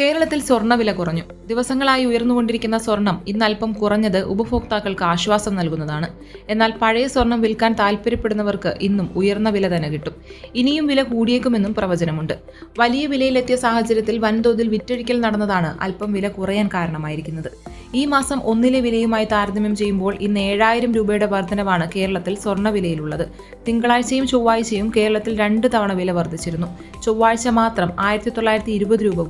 കേരളത്തിൽ സ്വർണവില കുറഞ്ഞു. ദിവസങ്ങളായി ഉയർന്നുകൊണ്ടിരിക്കുന്ന സ്വർണം ഇന്ന് അല്പം കുറഞ്ഞത് ഉപഭോക്താക്കൾക്ക് ആശ്വാസം നൽകുന്നതാണ്. എന്നാൽ പഴയ സ്വർണം വിൽക്കാൻ താൽപ്പര്യപ്പെടുന്നവർക്ക് ഇന്നും ഉയർന്ന വില തന്നെ കിട്ടും. ഇനിയും വില കൂടിയേക്കുമെന്നും പ്രവചനമുണ്ട്. വലിയ വിലയിലെത്തിയ സാഹചര്യത്തിൽ വൻതോതിൽ വിറ്റഴിക്കൽ നടന്നതാണ് അല്പം വില കുറയാൻ കാരണമായിരിക്കുന്നത്. ഈ മാസം ഒന്നിലെ വിലയുമായി താരതമ്യം ചെയ്യുമ്പോൾ ഇന്ന് ഏഴായിരം രൂപയുടെ വർധനവാണ് കേരളത്തിൽ സ്വർണവിലയിലുള്ളത് തിങ്കളാഴ്ചയും ചൊവ്വാഴ്ചയും കേരളത്തിൽ രണ്ട് തവണ വില വർദ്ധിച്ചിരുന്നു. ചൊവ്വാഴ്ച മാത്രം ആയിരത്തി തൊള്ളായിരത്തി ഇരുപത് രൂപ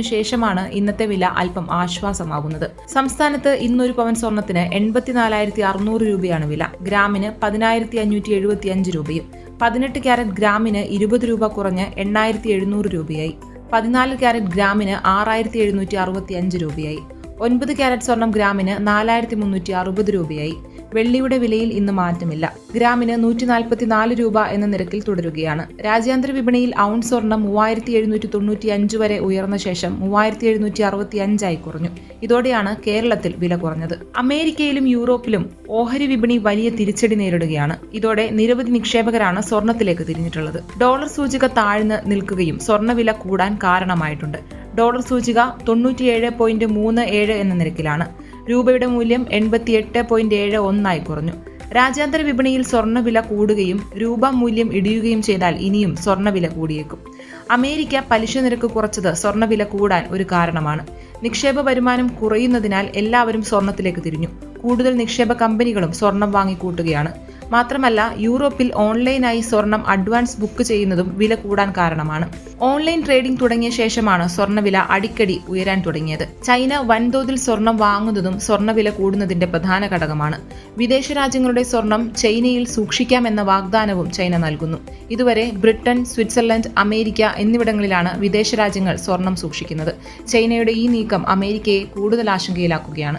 കൂടി ശേഷമാണ് ഇന്നത്തെ വില അല്പം ആശ്വാസമാകുന്നത്. സംസ്ഥാനത്ത് ഇന്നൊരു പവൻ സ്വർണത്തിന് എൺപത്തിനാലായിരത്തി അറുന്നൂറ് രൂപയാണ് വില. ഗ്രാമിന് പതിനായിരത്തി അഞ്ഞൂറ്റി എഴുപത്തി അഞ്ച് രൂപയും പതിനെട്ട് ക്യാരറ്റ് ഗ്രാമിന് ഇരുപത് രൂപ കുറഞ്ഞ് എണ്ണായിരത്തി എഴുന്നൂറ് രൂപയായി. പതിനാല് ക്യാരറ്റ് ഗ്രാമിന് ആറായിരത്തി എഴുന്നൂറ്റി അറുപത്തി അഞ്ച് രൂപയായി. ഒൻപത് ക്യാരറ്റ് സ്വർണം ഗ്രാമിന് നാലായിരത്തി മുന്നൂറ്റി അറുപത് രൂപയായി. വെള്ളിയുടെ വിലയിൽ ഇന്ന് മാറ്റമില്ല. ഗ്രാമിന് നൂറ്റി നാൽപ്പത്തി നാല് രൂപ എന്ന നിരക്കിൽ തുടരുകയാണ്. രാജ്യാന്തര വിപണിയിൽ ഔൺസ് സ്വർണം മൂവായിരത്തി എഴുന്നൂറ്റി തൊണ്ണൂറ്റി അഞ്ച് വരെ ഉയർന്ന ശേഷം മൂവായിരത്തി എഴുന്നൂറ്റി അറുപത്തി അഞ്ചായി കുറഞ്ഞു. ഇതോടെയാണ് കേരളത്തിൽ വില കുറഞ്ഞത്. അമേരിക്കയിലും യൂറോപ്പിലും ഓഹരി വിപണി വലിയ തിരിച്ചടി നേരിടുകയാണ്. ഇതോടെ നിരവധി നിക്ഷേപകരാണ് സ്വർണത്തിലേക്ക് തിരിഞ്ഞിട്ടുള്ളത്. ഡോളർ സൂചിക താഴ്ന്ന് നിൽക്കുകയും സ്വർണവില കൂടാൻ കാരണമായിട്ടുണ്ട്. ഡോളർ സൂചിക തൊണ്ണൂറ്റിയേഴ് പോയിന്റ് മൂന്ന് ഏഴ് എന്ന നിരക്കിലാണ്. രൂപയുടെ മൂല്യം എൺപത്തിയെട്ട് പോയിന്റ് ഏഴ് ഒന്നായി കുറഞ്ഞു. രാജ്യാന്തര വിപണിയിൽ സ്വർണവില കൂടുകയും രൂപ മൂല്യം ഇടിയുകയും ചെയ്താൽ ഇനിയും സ്വർണവില കൂടിയേക്കും. അമേരിക്ക പലിശ നിരക്ക് കുറച്ചത് സ്വർണവില കൂടാൻ ഒരു കാരണമാണ്. നിക്ഷേപ വരുമാനം കുറയുന്നതിനാൽ എല്ലാവരും സ്വർണത്തിലേക്ക് തിരിഞ്ഞു. കൂടുതൽ നിക്ഷേപ കമ്പനികളും സ്വർണം വാങ്ങിക്കൂട്ടുകയാണ്. മാത്രമല്ല യൂറോപ്പിൽ ഓൺലൈനായി സ്വർണം അഡ്വാൻസ് ബുക്ക് ചെയ്യുന്നതും വില കൂടാൻ കാരണമാണ്. ഓൺലൈൻ ട്രേഡിംഗ് തുടങ്ങിയ ശേഷമാണ് സ്വർണവില അടിക്കടി ഉയരാൻ തുടങ്ങിയത്. ചൈന വൻതോതിൽ സ്വർണം വാങ്ങുന്നതും സ്വർണവില കൂടുന്നതിന്റെ പ്രധാന ഘടകമാണ്. വിദേശ രാജ്യങ്ങളുടെ സ്വർണം ചൈനയിൽ സൂക്ഷിക്കാമെന്ന വാഗ്ദാനവും ചൈന നൽകുന്നു. ഇതുവരെ ബ്രിട്ടൻ സ്വിറ്റ്സർലൻഡ് അമേരിക്ക എന്നിവിടങ്ങളിലാണ് വിദേശ രാജ്യങ്ങൾ സ്വർണം സൂക്ഷിക്കുന്നത്. ചൈനയുടെ ഈ നീക്കം അമേരിക്കയെ കൂടുതൽ ആശങ്കയിലാക്കുകയാണ്.